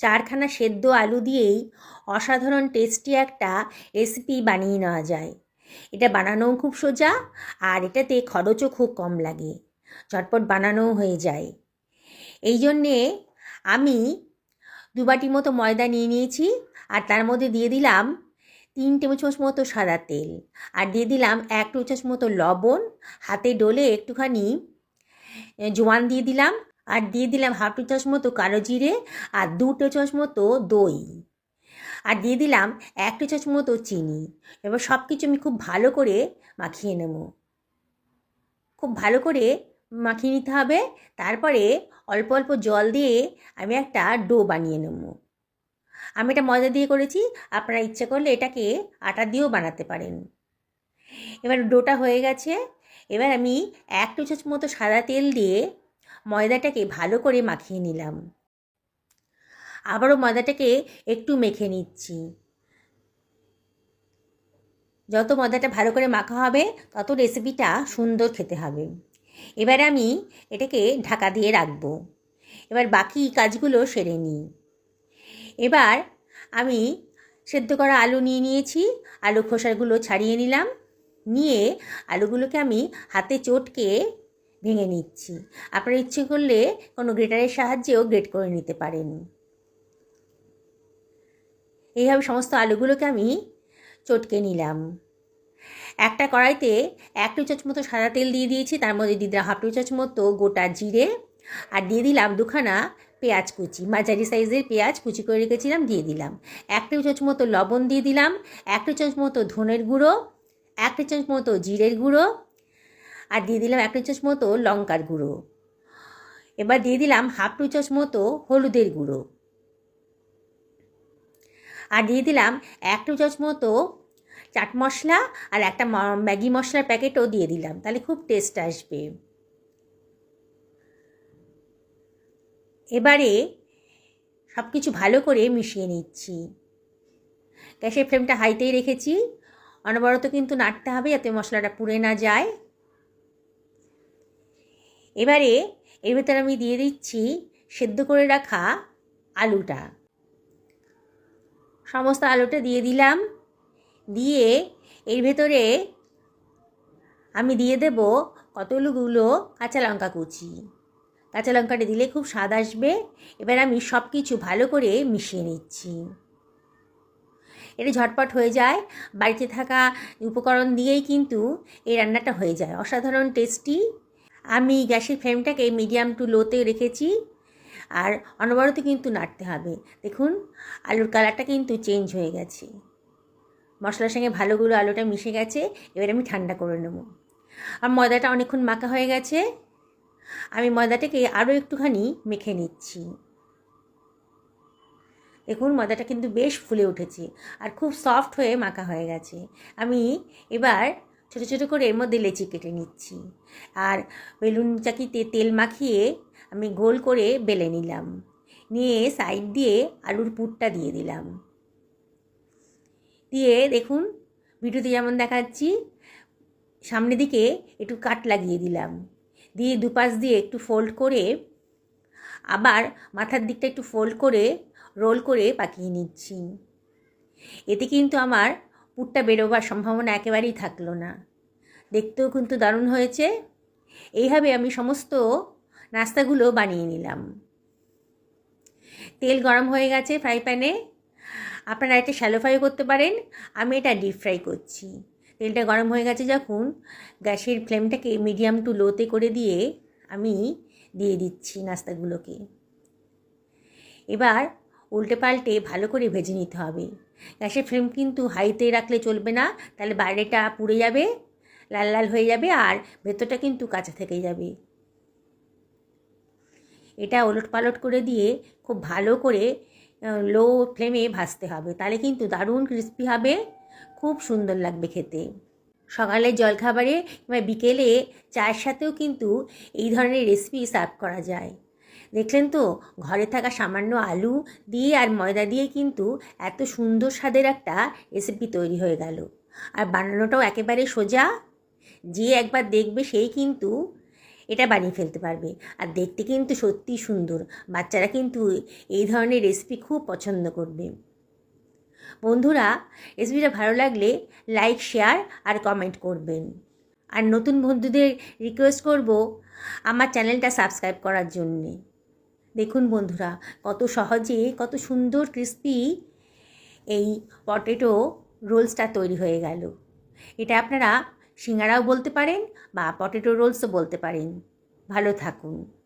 চারখানা সেদ্ধ আলু দিয়েই অসাধারণ টেস্টি একটা রেসিপি বানিয়ে নেওয়া যায়। এটা বানানোও খুব সোজা আর এটাতে খরচও খুব কম লাগে। ঝটপট বানানোও হয়ে যায়। এই জন্যে আমি দু বাটি মতো ময়দা নিয়ে নিয়েছি আর তার মধ্যে দিয়ে দিলাম তিন টেবিল চামচ মতো সাদা তেল আর দিয়ে দিলাম এক টেবিল চামচ মতো লবণ। হাতে ডলে একটুখানি জোয়ান দিয়ে দিলাম। আর দিয়ে দিলাম হাফ টেবিল চামচ মতো কালো জিরে আর দু টেবিল চামচ মতো দই। আর দিয়ে দিলাম এক টেবিল চামচ মতো চিনি। এবার সব কিছু আমি খুব ভালো করে মাখিয়ে নেব। খুব ভালো করে মাখিয়ে নিতে হবে। তারপরে অল্প অল্প জল দিয়ে আমি একটা ডো বানিয়ে নেব। আমি এটা ময়দা দিয়ে করেছি। আপনারা ইচ্ছে করলে এটাকে আটা দিয়েও বানাতে পারেন। এবার ডোটা হয়ে গেছে। এবার আমি এক টু চামচ মতো সাদা তেল দিয়ে ময়দাটাকে ভালো করে মাখিয়ে নিলাম। আবারও ময়দাটাকে একটু মেখে নিচ্ছি। যত ময়দাটা ভালো করে মাখা হবে, তত রেসিপিটা সুন্দর খেতে হবে। এবার আমি এটাকে ঢাকা দিয়ে রাখব। এবার বাকি কাজগুলো সেরে নিই। এবার আমি সেদ্ধ করা আলু নিয়ে নিয়েছি। আলু খোসাগুলো ছাড়িয়ে নিলাম। নিয়ে আলুগুলোকে আমি হাতে চটকে ভেঙে নিচ্ছি। আপনার ইচ্ছে করলে কোনো গ্রেটারের সাহায্যেও গ্রেট করে নিতে পারেন। এইভাবে সমস্ত আলুগুলোকে আমি চটকে নিলাম। একটা কড়াইতে এক টু চামচ মতো সাদা তেল দিয়ে দিয়েছি, তার মধ্যে দিয়ে দিলাম হাফ টু চামচ মতো গোটা জিরে আর দিয়ে দিলাম দুখানা পেঁয়াজ কুচি। মাঝারি সাইজের পেঁয়াজ কুচি করে রেখেছিলাম, দিয়ে দিলাম। এক টু মতো লবণ দিয়ে দিলাম, এক টু মতো ধনের গুঁড়ো, এক টু মতো জিরের গুঁড়ো আর দিয়ে দিলাম এক চামচ মতো লঙ্কার গুঁড়ো। এবার দিয়ে দিলাম হাফ টু চামচ মতো হলুদের গুঁড়ো। আর দিয়ে দিলাম এক টু চামচ মতো চাট মশলা আর একটা ম্যাগি মশলার প্যাকেটও দিয়ে দিলাম, তাহলে খুব টেস্ট আসবে। এবারে সব কিছু ভালো করে মিশিয়ে নিচ্ছি। গ্যাসের ফ্লেমটা হাইতেই রেখেছি। অনবরত কিন্তু নাড়তে হবে যাতে মশলাটা পুড়ে না যায়। এবারে এর ভেতরে আমি দিয়ে দিচ্ছি সেদ্ধ করে রাখা আলুটা। সমস্ত আলুটা দিয়ে দিলাম। দিয়ে এর ভেতরে আমি দিয়ে দেব কতগুলো কাঁচা লঙ্কা কুচি। কাঁচা লঙ্কাটা দিলে খুব স্বাদ আসবে। এবার আমি সব কিছু ভালো করে মিশিয়ে নিচ্ছি। এটা ঝটপট হয়ে যায়। বাড়িতে থাকা উপকরণ দিয়েই কিন্তু এই রান্নাটা হয়ে যায়। অসাধারণ টেস্টি আমি গ্যাসের ফ্লেমটাকে মিডিয়াম টু লোতে রেখেছি। আর অনবরত কিন্তু নাড়তে হবে। দেখুন, আলুর কালারটা কিন্তু চেঞ্জ হয়ে গেছে। মশলার সঙ্গে ভালোগুলো আলুটা মিশে গেছে, এবার আমি ঠান্ডা করে নেব। আর ময়দাটা অনেকক্ষণ মাখা হয়ে গেছে। আমি ময়দাটাকে আরও একটুখানি মেখে নিচ্ছি। দেখুন, ময়দাটা কিন্তু বেশ ফুলে উঠেছে। আর খুব সফট হয়ে মাখা হয়ে গেছে। আমি এবার ছোটো ছোটো করে এর মধ্যে লেচি কেটে নিচ্ছি। আর বেলুন চাকিতে তেল মাখিয়ে আমি গোল করে বেলে নিলাম। নিয়ে সাইড দিয়ে আলুর পুরটা দিয়ে দিলাম। দিয়ে দেখুন, ভিডিওতে যেমন দেখাচ্ছি, সামনের দিকে একটু কাট লাগিয়ে দিলাম। দিয়ে দুপাশ দিয়ে একটু ফোল্ড করে আবার মাথার দিকটা একটু ফোল্ড করে রোল করে পাকিয়ে নিচ্ছি। এতে কিন্তু আমার পুরটা বেরোবার সম্ভাবনা একেবারেই থাকল না। দেখতেও কিন্তু দারুণ হয়েছে। এইভাবে আমি সমস্ত নাস্তাগুলো বানিয়ে নিলাম। তেল গরম হয়ে গেছে ফ্রাই প্যানে। আপনারা এটা শ্যালো ফ্রাই করতে পারেন। আমি এটা ডিপ ফ্রাই করছি। তেলটা গরম হয়ে গেছে যখন গ্যাসের ফ্লেমটাকে মিডিয়াম টু লোতে করে দিয়ে আমি দিয়ে দিচ্ছি নাস্তাগুলোকে। এবার উল্টে পাল্টে ভালো করে ভেজে নিতে হবে। গ্যাসের ফ্লেম কিন্তু হাইতে রাখলে চলবে না, তাহলে বাইরেটা পুড়ে যাবে, লাল লাল হয়ে যাবে আর ভেতরটা কিন্তু কাঁচা থেকে যাবে। এটা ওলট পালট করে দিয়ে খুব ভালো করে লো ফ্লেমে ভাজতে হবে। তাহলে কিন্তু দারুণ ক্রিস্পি হবে, খুব সুন্দর লাগবে খেতে। সকালের জলখাবারে কিংবা বিকেলে চায়ের সাথেও কিন্তু এই ধরনের রেসিপি সার্ভ করা যায়। দেখলেন তো, ঘরে থাকা সামান্য আলু দিয়ে আর ময়দা দিয়ে কিন্তু এত সুন্দর স্বাদের একটা রেসিপি তৈরি হয়ে গেল। আর বানানোটাও একেবারে সোজা। যে একবার দেখবে সেই কিন্তু এটা বানিয়ে ফেলতে পারবে। আর দেখতে কিন্তু সত্যিই সুন্দর। বাচ্চারা কিন্তু এই ধরনের রেসিপি খুব পছন্দ করবে। বন্ধুরা রেসিপিটা ভালো লাগলে লাইক শেয়ার আর কমেন্ট করবেন। আর নতুন বন্ধুদের রিকোয়েস্ট করব আমার চ্যানেলটা সাবস্ক্রাইব করার জন্যে। দেখুন বন্ধুরা, কত সহজে, কত সুন্দর ক্রিস্পি এই পটেটো রোলসটা তৈরি হয়ে গেল। এটা আপনারা সিঙ্গারাও বলতে পারেন বা পটেটো রোলসও বলতে পারেন। ভালো থাকুন।